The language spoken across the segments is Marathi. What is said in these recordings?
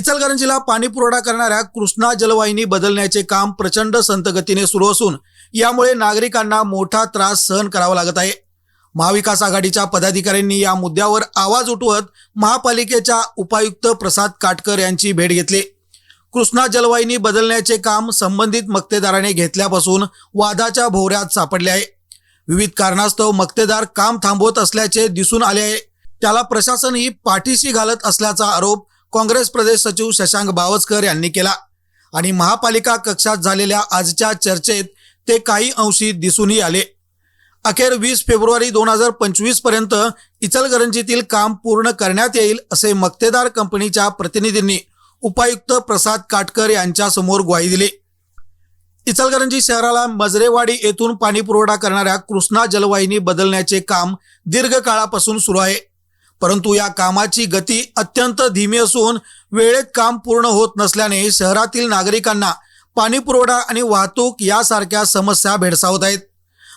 इचलकरंजीला पाणी पुरवठा करणाऱ्या कृष्णा जलवाहिनी बदलण्याचे काम प्रचंड संतगतीने सुरू असून यामुळे नागरिकांना मोठा त्रास सहन करावा लागत आहे. महाविकास आघाडीच्या पदाधिकाऱ्यांनी या मुद्द्यावर आवाज उठवत महापालिकेच्या उपायुक्त प्रसाद काटकर यांची भेट घेतली. कृष्णा जलवाहिनी बदलण्याचे काम संबंधित मक्तेदाराने घेतल्यापासून वादाच्या भोवऱ्यात सापडले आहे. विविध कारणास्तव मक्तेदार काम थांबवत असल्याचे दिसून आले आहे. त्याला प्रशासनही पाठीशी घालत असल्याचा आरोप काँग्रेस प्रदेश सचिव शशांक बावचकर यांनी केला. आणि महापालिका कक्षात झालेल्या आजच्या चर्चेत ते काही अंशी दिसूनही आले. अखेर वीस फेब्रुवारी दोन हजार पंचवीसपर्यंत इचलगरंजीतील काम पूर्ण करण्यात येईल असे मक्तेदार कंपनीच्या प्रतिनिधींनी उपायुक्त प्रसाद काटकर यांच्यासमोर ग्वाही दिली. इचलकरंजी शहराला मजरेवाडी येथून पाणीपुरवठा करणाऱ्या कृष्णा जलवाहिनी बदलण्याचे काम दीर्घकाळापासून सुरू आहे. परंतु या कामाची गती अत्यंत धीमी असून वेळेत काम पूर्ण होत नसल्याने शहरातील नागरिकांना पाणी पुरवठा आणि वाहतूक यासारख्या समस्या भेडसावत आहेत.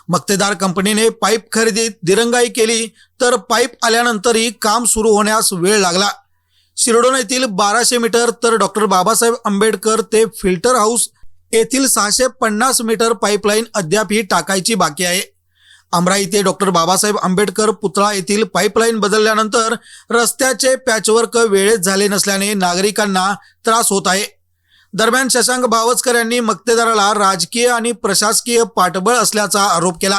मक्तेदार कंपनीने पाईप खरेदीत दिरंगाई केली तर पाईप आल्यानंतरही काम सुरू होण्यास वेळ लागला. शिरडोन येथील बाराशे मीटर तर डॉक्टर बाबासाहेब आंबेडकर ते फिल्टर हाऊस येथील सहाशे पन्नास मीटर पाईपलाईन अद्याप ही टाकायची बाकी आहे. अमराई ते डॉक्टर बाबासाहेब आंबेडकर पुतळा येथील पाईपलाईन बदलल्यानंतर रस्त्याचे पॅचवर्क वेळेत झाले नसल्याने नागरिकांना त्रास होत आहे. दरम्यान शशांक बावस्कर यांनी मक्तेदाराला राजकीय आणि प्रशासकीय पाठबळ असल्याचा आरोप केला.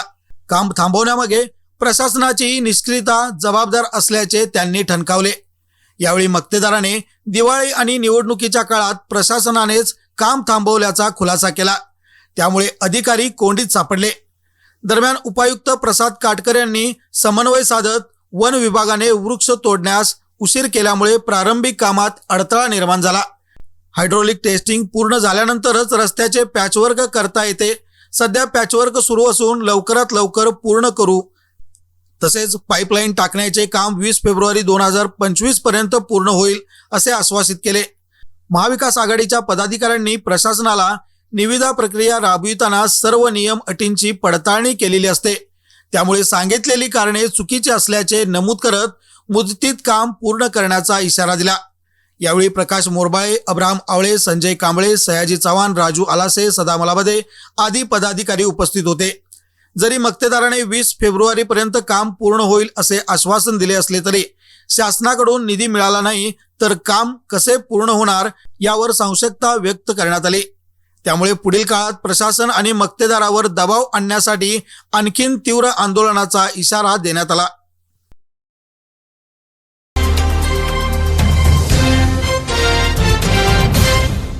काम थांबवण्यामागे प्रशासनाची निष्क्रियता जबाबदार असल्याचे त्यांनी ठणकावले. यावेळी मक्तेदाराने दिवाळी आणि निवडणुकीच्या काळात प्रशासनानेच काम थांबवल्याचा खुलासा केला. त्यामुळे अधिकारी कोंडीत सापडले. दरम्यान उपायुक्त प्रसाद काटकर यांनी समन्वय साधत वन विभागाने वृक्ष तोडण्यास उशीर केल्यामुळे प्रारंभिक कामात अडथळा निर्माण झाला. हायड्रोलिक टेस्टिंग पूर्ण झाल्यानंतरच रस्त्याचे पॅचवर्क करता येते. सध्या पॅचवर्क सुरू असून लवकरात लवकर पूर्ण करू. तसेच पाईपलाईन टाकण्याचे काम वीस फेब्रुवारी दोन हजार पंचवीसपर्यंत पूर्ण होईल असे आश्वासित केले. महाविकास आघाडीच्या पदाधिकाऱ्यांनी प्रशासनाला निविदा प्रक्रिया राबविताना सर्व नियम अटींची पडताळणी केलेली असते. त्यामुळे सांगितलेली कारणे चुकीची असल्याचे नमूद करत मुदतीत काम पूर्ण करण्याचा इशारा दिला. यावेळी प्रकाश मोरबाळे अब्राम आवळे संजय कांबळे सयाजी चव्हाण राजू आलासे सदा मलाबदे आदी पदाधिकारी उपस्थित होते. जरी मक्तेदाराने वीस फेब्रुवारीपर्यंत काम पूर्ण होईल असे आश्वासन दिले असले तरी शासनाकडून निधी मिळाला नाही तर काम कसे पूर्ण होणार यावर संशयता व्यक्त करण्यात आली. त्यामुळे पुढील काळात प्रशासन आणि मक्तेदारावर दबाव आणण्यासाठी आणखीन तीव्र आंदोलनाचा इशारा देण्यात आला.